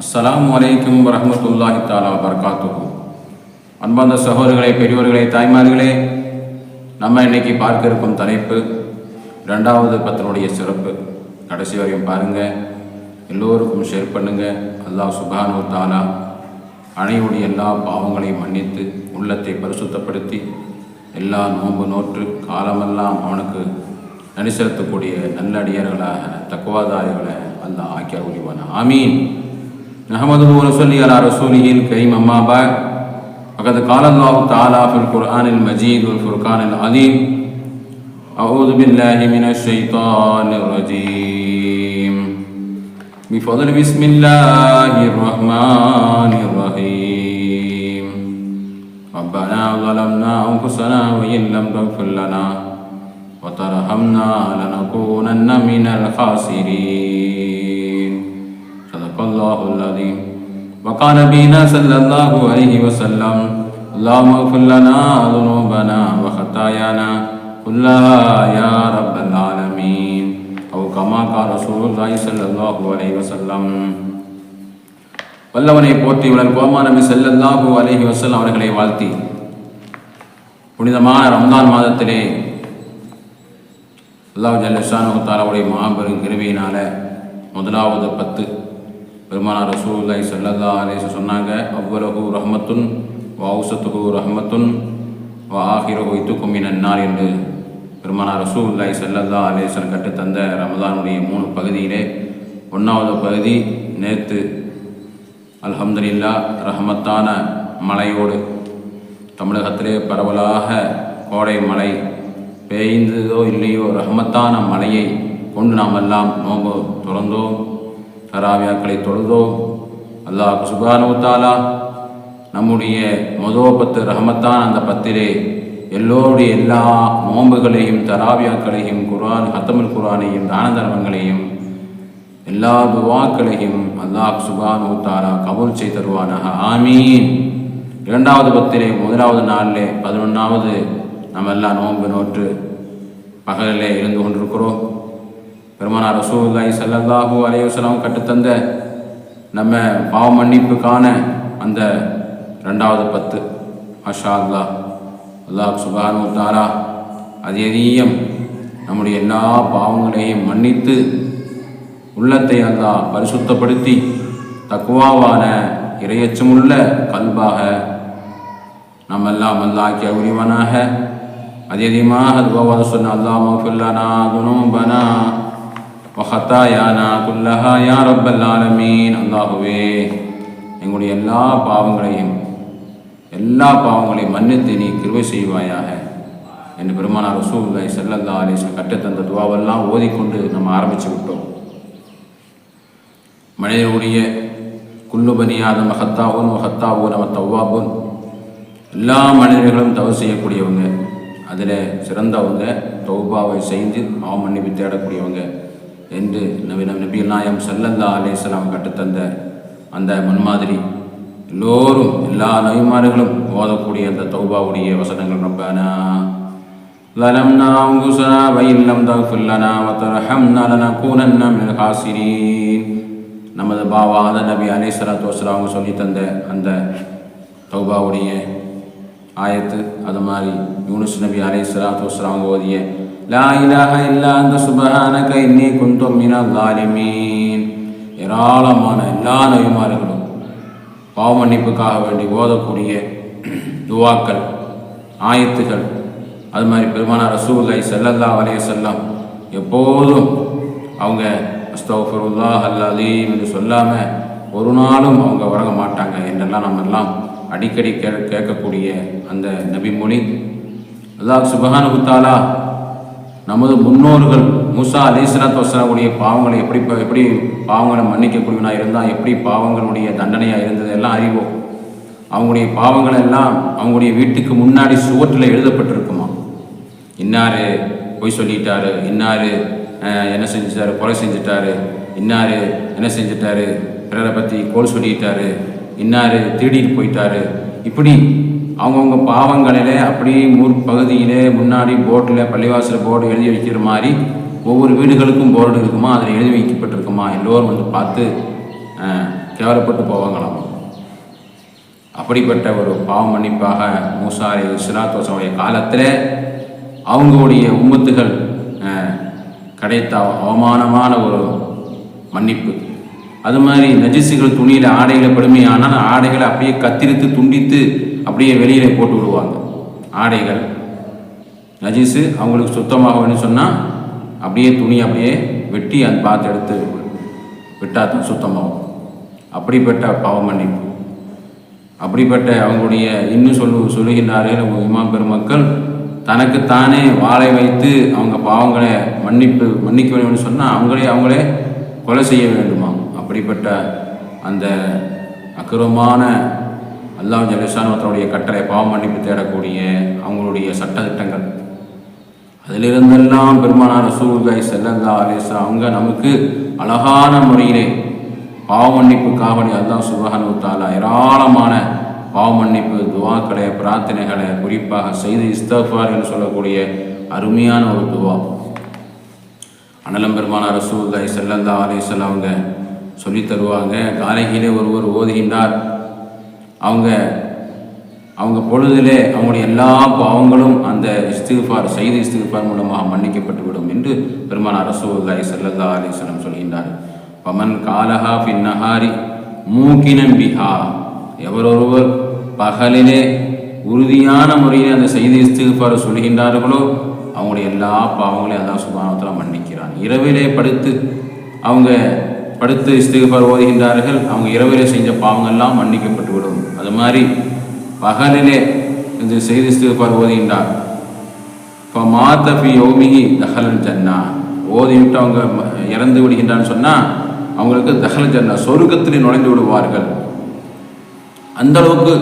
அஸ்லாம் அலைக்கும் வரஹ்மத்துல்லாஹி தாலா வர்காத்துக்கும் அன்பார்ந்த சகோதரர்களே பெரியோர்களே தாய்மார்களே நம்ம இன்னைக்கு பார்க்க இருக்கும் தலைப்பு ரெண்டாவது பத்தனுடைய சிறப்பு கடைசி வரையும் பாருங்கள் எல்லோருக்கும் ஷேர் பண்ணுங்கள் அல்லாஹ் சுபானு தாலா அணையுடைய எல்லா பாவங்களையும் மன்னித்து உள்ளத்தை பரிசுத்தப்படுத்தி எல்லா நோன்பு நோற்று காலமெல்லாம் அவனுக்கு நடி செலுத்தக்கூடிய நல்லடியார்களாக தக்குவாதாரிகளை அல்லாஹ் ஆக்கிய உரிவான ஆமீன் نحمده ونصلي على رسوله الكريم أما بعد فقد قال الله تعالى في القرآن المجيد والفرقان العظيم أعوذ بالله من الشيطان الرجيم. بفضل بسم الله الرحمن الرحيم. ربنا ظلمنا أنفسنا وإن لم تغفر لنا وترحمنا لنكونن من الخاسرين. وقال نبينا صلى الله عليه وسلم اللهم اغفر لنا ذنوبنا وخطايانا كلها يا رب العالمين أو كما قال رسول الله صلى الله عليه وسلم வல்லவனை போற்றி உடன் கோமா நபி ஸல்லல்லாஹு அலைஹி வஸல்லம் அவர்களை வாழ்த்தி புனிதமான ரம்தான் மாதத்திலே அல்லாஹ் ஜல்லஷானு தாலாவுடைய மாபெரும் கிருவியினால முதலாவது பத்து பெருமானா ரசூல்லாய் ஸல்லல்லாஹு அலைஹி வஸல்லம் சொன்னாங்க அவ்வளவு ரஹ்மத்துன் வௌசத்துஹு ரஹ்மத்துன் வ ஆஹிரஹு இத்துக்கும் மினன்னார் என்று பெருமானா ரசூல்லாய் ஸல்லல்லாஹு அலேசன் கட்டு தந்த ரமதானுடைய மூணு பகுதியிலே ஒன்றாவது பகுதி நேற்று அல்ஹம்துலில்லா ரஹமத்தான மழையோடு தமிழகத்திலே பரவலாக கோடை மழை பெய்ந்ததோ இல்லையோ ரஹமத்தான மழையை கொண்டு நாம் எல்லாம் நோம்பு துறந்தோம். தராவியாக்களை தொழுதோம். அல்லாஹ் சுபானுத்தாலா நம்முடைய முதோ பத்து ரஹமத்தான் அந்த பத்திலே எல்லோருடைய எல்லா நோன்புகளையும் தராவியாக்களையும் குர்ஆன் ஹத்தமுல் குரானையும் தான தர்மங்களையும் எல்லா துவாக்களையும் அல்லாஹ் சுபானு தாலா கபூல் செய்து தருவானாக. ஆமீன். இரண்டாவது பத்திலே முதலாவது நாளிலே பதினொன்றாவது நம்ம எல்லாம் நோன்பு நோற்று பகலிலே இருந்து கொண்டிருக்கோம் பெருமானார் ரசூல்லாய் ஸல்லல்லாஹு அலைஹி கட்டுத்தந்த நம்ம பாவ மன்னிப்புக்கான அந்த ரெண்டாவது பத்து. மாஷா அல்லாஹ் அல்லாஹ் சுபானு தாலா அது நம்முடைய எல்லா பாவங்களையும் மன்னித்து உள்ளத்தை அல்லாஹ் பரிசுத்தப்படுத்தி தக்குவாவான இரையச்சமுள்ள கல்பாக நம்ம எல்லாம் அல்லாக்கிய உரிவனாக அது அதிகமாக துவாவாத சொன்ன அல்லாஹ் குணம் பனா வஹத்தாயானா குல்லஹா யா ரப்பல் ஆலமீன் அல்லாஹுவே எங்களுடைய எல்லா பாவங்களையும் எல்லா பாவங்களையும் மன்னித்து நீ கிருவை செய்வாயாக என்று பெருமானார் ரசூல்லாய் செல்லல்லா அலைஹி கட்டத்தந்த துவாவெல்லாம் ஓதிக்கொண்டு நம்ம ஆரம்பித்து விட்டோம் மனிதனுடைய குல்லு பனியாத மஹத்தாவும் மஹத்தாவும் நம்ம தவ்வாபுன் எல்லா மனிதர்களும் தவறு செய்யக்கூடியவங்க அதில் சிறந்தவங்க தௌபாவை செய்து அவன் மன்னிப்பு தேடக்கூடியவங்க என்று நவீன நபிகள் நாயம் சல்லல்லா அலேஸ்லாம் கற்றுத்தந்த அந்த முன்மாதிரி எல்லோரும் எல்லா நபிமார்களும் ஓதக்கூடிய அந்த தௌபாவுடைய வசனங்கள் ரப்பானா ظلمنا أنفسنا وإن لم تغفر لنا وترحمنا لنكونن من الخاسرين நமது பாவாத நபி அலை சலாத்து வஸ்லாம் அவங்க சொல்லி தந்த அந்த தௌபாவுடைய ஆயத்து அது மாதிரி யூனுஸ் நபி அலை சலாத்து வஸ்லாம் அவங்க ஓதிய லா இலாக இல்லா அந்த சுபஹானக இன்னி குந்தும் மினல் லாலிமீன் ஏராளமான எல்லா நபிமார்களும் பாவ மன்னிப்புக்காக வேண்டி ஓதக்கூடிய துவாக்கள் ஆயத்துகள் அது மாதிரி பெருமானார் ரசூலை செல்லல்லா அலைய செல்லம் எப்போதும் அவங்க அஸ்தோஃபருல்லா அல்லாதீம் என்று சொல்லாமல் ஒரு நாளும் அவங்க வழங்க மாட்டாங்க என்றெல்லாம் நம்ம எல்லாம் அடிக்கடி கே கேட்கக்கூடிய அந்த நபிமொழி அல்லாஹ் சுபஹானு தாலா நமது முன்னோர்கள் மூசா அலிஸ்லாத் வசலாவுடைய பாவங்களை எப்படி எப்படி பாவங்களை மன்னிக்கக்கூடியவனாக இருந்தால் எப்படி பாவங்களுடைய தண்டனையாக இருந்தது எல்லாம் அறிவோம். அவங்களுடைய பாவங்கள் எல்லாம் அவங்களுடைய வீட்டுக்கு முன்னாடி சுவற்றில் எழுதப்பட்டிருக்குமா? இன்னார் பொய் சொல்லிட்டாரு இன்னார் என்ன செஞ்சிட்டாரு கொலை செஞ்சிட்டாரு இன்னார் என்ன செஞ்சிட்டாரு பிறரை பற்றி கோல் சொல்லிட்டாரு இன்னார் திருடிட்டு போயிட்டாரு. இப்படி அவங்கவுங்க பாவங்களிலே அப்படியே ஊர் பகுதியிலே முன்னாடி போர்டில் பள்ளிவாசல் போர்டு எழுதி வைக்கிற மாதிரி ஒவ்வொரு வீடுகளுக்கும் போர்டு இருக்குமா? அதில் எழுதி வைக்கப்பட்டிருக்குமா? எல்லோரும் வந்து பார்த்து கேவலப்பட்டு போவாங்களாம். அப்படிப்பட்ட ஒரு பாவ மன்னிப்பாக மூசாரி சிராத்தோசனுடைய காலத்தில் அவங்களுடைய உம்மத்துகள் கிடைத்த அவமானமான ஒரு மன்னிப்பு. அது மாதிரி நஜிசுகள் துணியில் ஆடைகளை படுமையானால் ஆடைகளை அப்படியே கத்திரித்து துண்டித்து அப்படியே வெளியில் போட்டு விடுவாங்க. ஆடைகள் நஜீஸு அவங்களுக்கு சுத்தமாக வேணும்னு சொன்னால் அப்படியே துணி அப்படியே வெட்டி அந்த பார்த்து எடுத்து விட்டால் தான் சுத்தமாகும். அப்படிப்பட்ட பாவம் மன்னிப்பு. அப்படிப்பட்ட அவங்களுடைய இன்னும் சொல்லு சொல்லுகின்றார்கள் இமாம் பெருமக்கள் தனக்குத்தானே வாழை வைத்து அவங்க பாவங்களை மன்னிப்பு மன்னிக்க வேண்டும்னு சொன்னால் அவங்களே அவங்களே கொலை செய்ய வேண்டுமாம். அப்படிப்பட்ட அந்த அக்குரமான அல்லாஹ் ஜலிசானுடைய கட்டளை பாவ மன்னிப்பு தேடக்கூடிய அவங்களுடைய சட்டத்திட்டங்கள். அதிலிருந்தெல்லாம் பெருமானார் ரசூல்காய் செல்லல்லா அலேசா அவங்க நமக்கு அழகான முறையிலே பாவ மன்னிப்புக்காக அல்லாஹ் சுபஹானு தாலா ஏராளமான பாவ மன்னிப்பு துவாக்களை பிரார்த்தனைகளை குறிப்பாக செய்து இஸ்தஃபார் என்று சொல்லக்கூடிய அருமையான ஒரு துவா. அனலம் பெருமானார் ரசூல்காய் செல்லல்லா அலேசல் அவங்க சொல்லித் தருவாங்க. காலையிலே ஒருவர் ஓதுகின்றார். அவங்க அவங்க பொழுதிலே அவங்களுடைய எல்லா பாவங்களும் அந்த இஸ்திஃபார் செய்தி இஸ்திஃபார் மூலமாக மன்னிக்கப்பட்டுவிடும் என்று பெருமானார் ரசூலுல்லாஹி ஸல்லல்லாஹு அலைஹி சொல்கின்றார் பமன் காலஹா பின்னஹாரி மூக்கினம் பிஹா. எவரொருவர் பகலிலே உறுதியான முறையில் அந்த செய்தி இஸ்திஃபார் சொல்கின்றார்களோ அவங்களுடைய எல்லா பாவங்களையும் அதான் சுபானத்தில் மன்னிக்கிறான். இரவிலே படுத்து அவங்க படுத்து இஸ்திஃபார் ஓதுகின்றார்கள். அவங்க இரவிலே செஞ்ச பாவங்கள்லாம் மன்னிக்கப்பட்டு விடும். அது மாதிரி பகலிலே இந்த செய்தி இஸ்திஃபார் ஓதுகின்றார். இப்போ மாத்தபி யோமிகி தஹலன் ஜன்னா. ஓதிவிட்டு அவங்க இறந்து விடுகின்றான்னு சொன்னால் அவங்களுக்கு தஹல் ஜன்னா சொருக்கத்தில் நுழைந்து விடுவார்கள். அந்த அளவுக்கு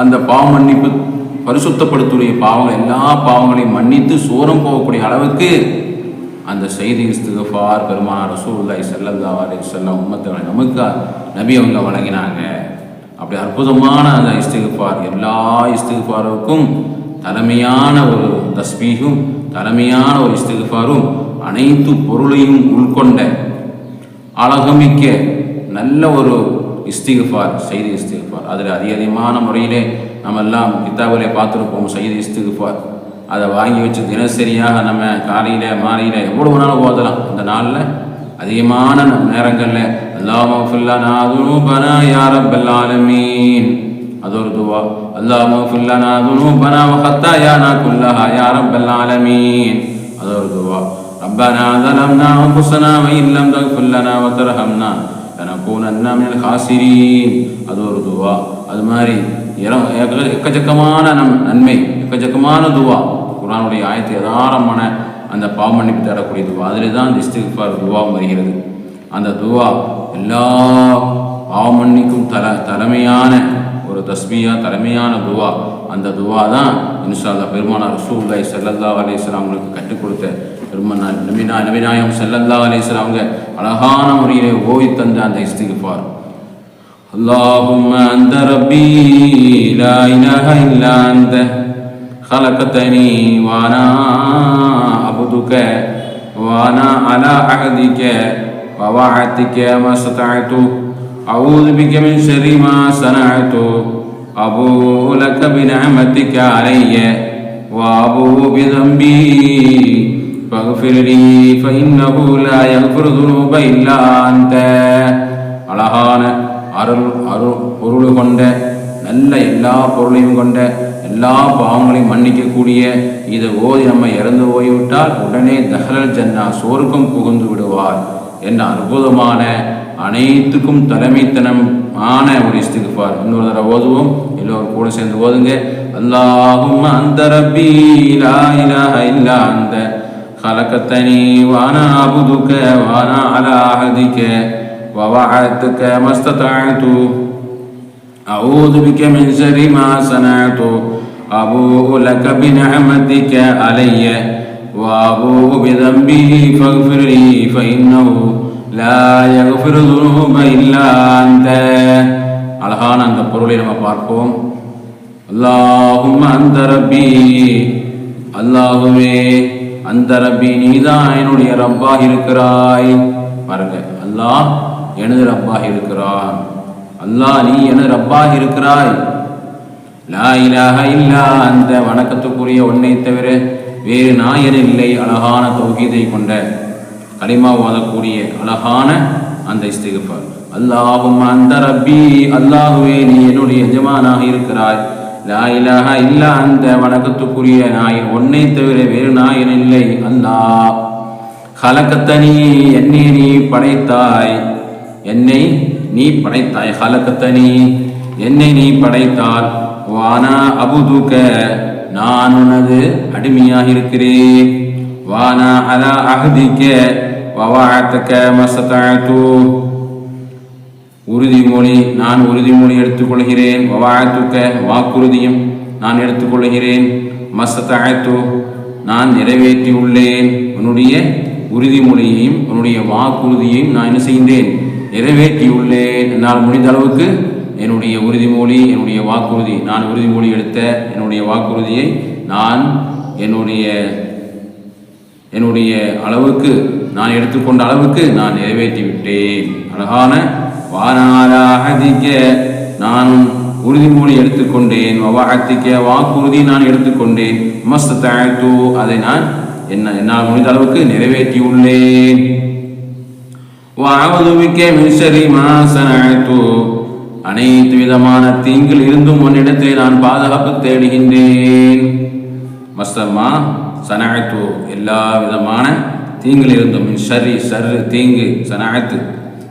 அந்த பாவ மன்னிப்பு பரிசுத்தப்படுத்தக்கூடிய பாவங்கள் எல்லா பாவங்களையும் மன்னித்து சோரம் போகக்கூடிய அளவுக்கு அந்த செய்தி இஸ்துகஃபார் பெருமானார் ரசூல்லாய் செல்லல்லா அலைஹி செல்லம் உம்மத்தை நமக்கு நபி அவங்க வழங்கினாங்க அப்படி அற்புதமான அந்த இஸ்திகஃபார் எல்லா இஸ்துகுஃபாருக்கும் தலைமையான ஒரு தஸ்பீகும் தலைமையான ஒரு இஸ்துகுஃபாரும் அனைத்து பொருளையும் உள்கொண்ட அழகுமிக்க நல்ல ஒரு இஸ்திகுஃபார் செய்தி இஸ்திகுஃபார். அதில் அதிக அதிகமான முறையிலே நம்ம எல்லாம் கித்தாபிலே பார்த்துருப்போம் செய்தி இஸ்திகுஃபார். அதை வாங்கி வச்சு தினசரியாக நம்ம காலையில் மாலையில் எவ்வளோ வேணாலும் ஓதலாம் அந்த நாளில் அதிகமான நேரங்களில் அல்லாம ஃபுல்லனா துனூபனா யா ரப்பல் ஆலமீன் அது ஒரு துவா அல்லாம ஃபுல்லனா துனூபனா வஹத்தாயானா குல்லஹா யா ரப்பல் ஆலமீன் அது ஒரு துவா ربنا ظلمنا أنفسنا وإن لم تغفر لنا وترحمنا لنكونن من الخاسرين அது ஒரு துவா அது மாதிரி இர- எக்க- எக்கச்சக்கமான நம் நன்மை எக்கச்சக்கமான துவா குரானுடைய ஆயத்து யதாரமான அந்த பாமன்னிப்பு தரக்கூடிய துவா. அதில் தான் இஸ்திஃபார் துவா வருகிறது. அந்த துவா எல்லா பாவமன்னிக்கும் தல தலைமையான ஒரு தஸ்மியா தலைமையான துவா. அந்த துவா தான் இன்ஷால்லா பெருமானார் ரசூல்லாய் சல்லல்லா அலேஸ்லாம் அவங்களுக்கு கற்றுக் கொடுத்த பெருமனா நபினா நபிநாயம் செல்லல்லா அலேஸ்லாம் அவங்க அழகான முறையில் ஓய் தந்த அந்த இஸ்திகுப்பார் அல்லாஹும் அந்த ரபி லா இலஹ இல்லா அந்த خلقتني وأنا عبدك وأنا على عهدك ووعدك ما استطعت أعوذ بك من شر ما صنعت أبوء لك بنعمتك علي وأبوء بذنبي فاغفر لي فإنه لا يغفر الذنوب إلا أنت அழகான அருள் அருள் பொருள் கொண்ட நல்ல எல்லா பொருளையும் கொண்ட எல்லா பாவங்களையும் மன்னிக்கக்கூடிய இதை ஓதி நம்ம இறந்து போய்விட்டால் உடனே தஹலல் ஜன்னா சோர்க்கம் புகுந்து விடுவார் என்ற அற்புதமான அனைத்துக்கும் தலைமைத்தனமான ஒரு இஸ்திகுஃபார் இன்னொரு தடவை ஓதுவோம் எல்லோரும் கூட சேர்ந்து ஓதுங்க அல்லாஹும் அந்த ரப்பி லா இலாஹ இல்லா அந்த خلقتني وأنا عبدك وأنا على عهدك ووعدتك ما استطعت أعوذ بك من شر ما صنعت أبوء لك بنعمتك علي وأبوء بذنبي فاغفر لي فإنه لا يغفر الذنوب إلا أنت அழகான அந்த பொருளை நம்ம பார்ப்போம் அல்லாஹும் அந்த ரப்பி அல்லாஹுவே அந்த ரப்பி நீதான் என்னுடைய ரப்பாக இருக்கிறாய் பாருங்க அல்லாஹ் எனது ரப்பாக இருக்கிறான் அல்லாஹ் நீ என ரப்பாக இருக்கிறாய் லா இலாஹ இல்லா அந்த வணக்கத்துக்குரிய ஒன்னை தவிர வேறு நாயன் இல்லை அழகான தௌகீதை கொண்ட கலிமா ஓதக்கூடிய அழகான அந்த இஸ்திகப்பார் அல்லாஹும் அந்த ரப்பி அல்லாஹுவே நீ என்னுடைய எஜமானாக இருக்கிறாய். லா இலாஹ இல்லா அந்த வணக்கத்துக்குரிய நாயன் ஒன்னை தவிர வேறு நாயன் இல்லை. அல்லாஹ் ஹலக்கத்தனி என்னை நீ படைத்தாய். என்னை நீ படைத்தாய் ஹலக்கத்தனி என்னை நீ படைத்தால் வானா அபுதுக நான் உனது அடிமையாக இருக்கிறேன் வானா அலா அகதிக்க வவாத்தக்க மசத்தாத்து உறுதிமொழி நான் உறுதிமொழி எடுத்துக்கொள்கிறேன். வவாத்துக்க வாக்குறுதியும் நான் எடுத்துக்கொள்கிறேன். மசத்தாத்து நான் நிறைவேற்றியுள்ளேன். உன்னுடைய உறுதிமொழியையும் உன்னுடைய வாக்குறுதியையும் நான் என்ன செய்கின்றேன்? நிறைவேற்றியுள்ளேன். என்னால் முடிந்த அளவுக்கு என்னுடைய உறுதிமொழி என்னுடைய வாக்குறுதி. நான் உறுதிமொழி எடுத்த என்னுடைய வாக்குறுதியை நான் என்னுடைய என்னுடைய அளவுக்கு நான் எடுத்துக்கொண்ட அளவுக்கு நான் நிறைவேற்றி விட்டேன் அழகான வானாலாகதிக்க நான் உறுதிமொழி எடுத்துக்கொண்டேன். வவாகத்திக்க வாக்குறுதி நான் எடுத்துக்கொண்டேன். மஸ்த தாழ்த்து அதை நான் என்ன என்னால் முடிந்த அளவுக்கு நிறைவேற்றியுள்ளேன். வாவதுமிக்க மின்சரி மாசனாய்த்து அனைத்து விதமான தீங்கில் இருந்தும் உன்னிடத்தை நான் பாதுகாப்பு தேடுகின்றேன். மஸ்தம்மா சனாயத்து எல்லா விதமான தீங்கில் இருந்தும் சரி சரு தீங்கு சனாயத்து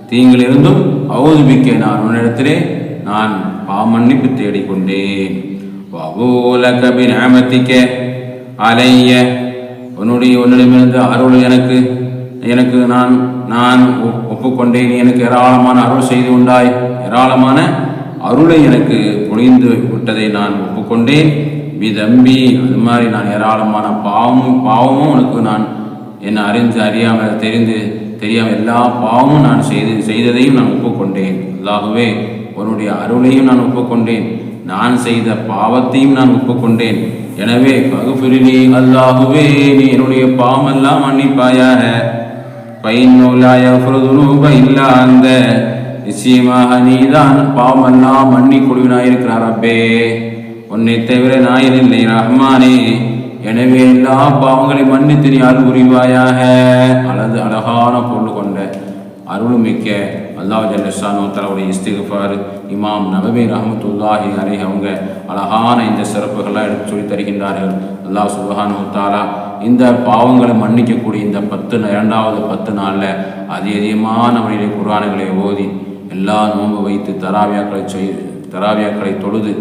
தீங்கில் இருந்தும் அவதுமிக்க நான் உன்னிடத்திலே நான் பாமன்னிப்பு தேடிக்கொண்டேன். வபூலக பின்அமத்திக்க அலைய உன்னுடைய உன்னிடமிருந்து அருள் எனக்கு எனக்கு நான் நான் ஒப்- ஒப்புக்கொண்டேன் எனக்கு ஏராளமான அருள் செய்து உண்டாய். ஏராளமான அருளை எனக்கு பொழிந்து விட்டதை நான் ஒப்புக்கொண்டேன். விதம்பி அது மாதிரி நான் ஏராளமான பாவமும் பாவமும் உனக்கு நான் என்னை அறிந்து அறியாமல் தெரிந்து தெரியாமல் எல்லா பாவமும் நான் செய்து செய்ததையும் நான் ஒப்புக்கொண்டேன். அல்லாகவே உன்னுடைய அருளையும் நான் ஒப்புக்கொண்டேன். நான் செய்த பாவத்தையும் நான் ஒப்புக்கொண்டேன். எனவே பகுபிரினி அல்லாஹுவே நீ என்னுடைய பாவமெல்லாம் மன்னிப்பாயாக. பைன்னூலாய நூலாய இல்லா அந்த. நிச்சயமாக நீதான் பாவமெல்லாம் மன்னி கொடுவினாயிருக்கிறார் அப்பே உன்னை தவிர நாயன் இல்லை ரஹ்மானே. எனவே எல்லா பாவங்களை மன்னித்து நீ அருள் புரிவாயாக. அல்லது அழகான பொருள் கொண்ட அருள்மிக்க அல்லாஹ் ஜல்லஷானு தலவுடைய இஸ்திகுஃபார் இமாம் நபவி ரஹமத்துல்லாஹி அலை அவங்க அழகான இந்த சிறப்புகள்லாம் எடுத்து சொல்லி தருகின்றார்கள். அல்லாஹ் சுபஹானு தாலா இந்த பாவங்களை மன்னிக்கக்கூடிய இந்த பத்து இரண்டாவது பத்து நாளில் அதி அதிகமான வழியிலே குரானுகளை ஓதி எல்லா நோன்பு வைத்து தராவியாக்களை செய் தராவியாக்களை தொழுது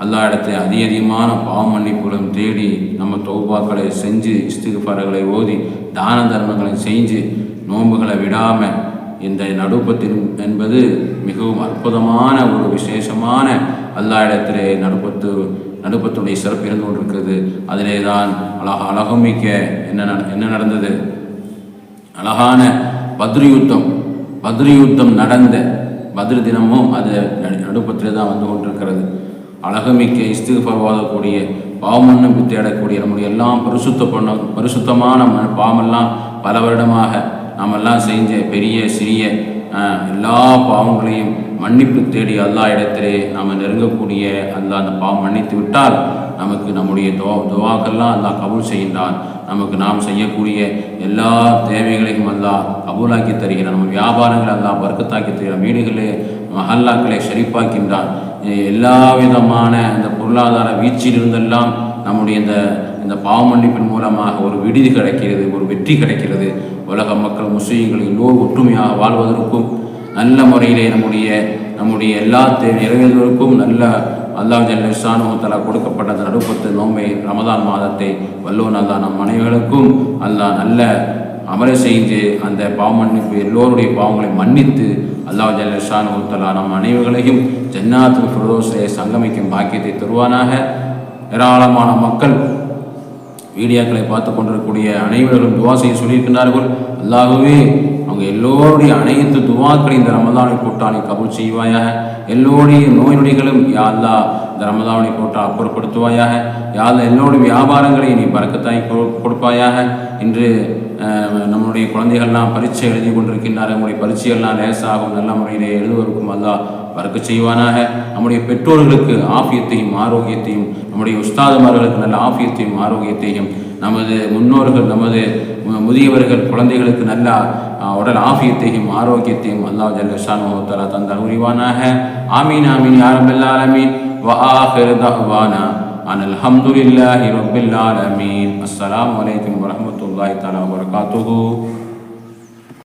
அல்லா இடத்தை அதிக அதிகமான பாவ மன்னிப்புகளும் தேடி நம்ம தொகுப்பாக்களை செஞ்சு இஸ்திகுஃபார்களை ஓதி தான தர்மங்களை செஞ்சு நோன்புகளை விடாமல் இந்த நடுப்பத்தின் என்பது மிகவும் அற்புதமான ஒரு விசேஷமான அல்லா இடத்திலே நடுப்பத்து நடுப்பத்துடைய சிறப்பு இருந்து கொண்டிருக்கிறது. அதிலே தான் அழக அழகுமிக்க என்ன நட- என்ன நடந்தது? அழகான பத்ரி யுத்தம் பத்ரு யுத்தம் நடந்த பதிர் தினமும் அது நடு- தான் வந்து கொண்டிருக்கிறது. அழகுமிக்க இஸ்திகுஃபார் ஓதக்கூடிய பாவமன்னுக்கு தேடக்கூடிய நம்முடைய எல்லாம் பரிசுத்த பண்ண பரிசுத்தமான பாவமெல்லாம் பல வருடமாக நாமெல்லாம் செஞ்ச பெரிய சிறிய எல்லா பாவங்களையும் மன்னிப்பு தேடி எல்லா இடத்திலே நாம் நெருங்கக்கூடிய அந்த அந்த பாவம் மன்னித்து விட்டால் நமக்கு நம்முடைய துவா துவாக்கெல்லாம் அல்லாஹ் கபூல் செய்கின்றான். நமக்கு நாம் செய்யக்கூடிய எல்லா தேவைகளையும் அல்லா கபூலாக்கி தருகிறான். நம்ம வியாபாரங்களை அல்லா வர்க்கத்தாக்கி தருகிறான். வீடுகளே மஹல்லாக்களை ஷெரிப்பாக்கின்றான் எல்லா விதமான இந்த பொருளாதார வீழ்ச்சியிலிருந்தெல்லாம் நம்முடைய இந்த இந்த பாவமன்னிப்பின் மூலமாக ஒரு விடுதி கிடைக்கிறது ஒரு வெற்றி கிடைக்கிறது. உலக மக்கள் முஸ்லீம்கள் எல்லோரும் ஒற்றுமையாக வாழ்வதற்கும் நல்ல முறையிலே நம்முடைய நம்முடைய எல்லா தேவை நிறைவேறுவதற்கும் நல்ல அல்லாஹ் ஜல்லிசானு தலா கொடுக்கப்பட்ட அந்த நடுப்பத்து நோம்பை ரமதான் மாதத்தை வல்லோன் அல்லாஹ் நம் அனைவருக்கும் அல்லாஹ் நல்ல அமர செய்து அந்த பாவமன்னிப்பு எல்லோருடைய பாவங்களை மன்னித்து அல்லாஹ் ஜல்லிசானு தலா நம் அனைவர்களையும் ஜன்னாத்து ஃபிரோஸிலே சங்கமிக்கும் பாக்கியத்தை தருவானாக. ஏராளமான மக்கள் வீடியோக்களை பார்த்து கொண்டிருக்கக்கூடிய அனைவர்களும் துவா செய்ய சொல்லியிருக்கின்றார்கள். அல்லாகவே அவங்க எல்லோருடைய அனைத்து துவாக்களை இந்த ரமதானை கூட்டானை கபூல் செய்வாயாக. எல்லோருடைய நோய் நொடிகளும் யாழ்லா இந்த ரமதானை கூட்டா அப்புறப்படுத்துவாயாக. யாழ்லா எல்லோருடைய வியாபாரங்களை நீ பறக்கத்தாய் கொடுப்பாயாக. இன்று நம்முடைய குழந்தைகள்லாம் பரீட்சை எழுதி கொண்டிருக்கின்றார் நம்முடைய பரீட்சைகள்லாம் லேசாகும். நல்ல முறையிலே எழுதுவதற்கும் அல்லா பறக்க செய்வானாக. நம்முடைய பெற்றோர்களுக்கு ஆஃபியத்தையும் ஆரோக்கியத்தையும் நம்முடைய உஸ்தாதுமார்களுக்கு நல்ல ஆஃபியத்தையும் ஆரோக்கியத்தையும் நமது முன்னோர்கள் நமது மு- முதியவர்கள் குழந்தைகளுக்கு நல்ல அஹ், உடல் ஆஃபியத்தையும் ஆரோக்கியத்தையும் அல்லாஹ் ஜல்லஷானுவத்தாலா தந்தால் உரிவானாக ஆமீன் ஆமீன் யாரபில் ஆலமீன் وآخر دعوانا أن الحمد لله رب العالمين السلام عليكم ورحمة الله تعالى وبركاته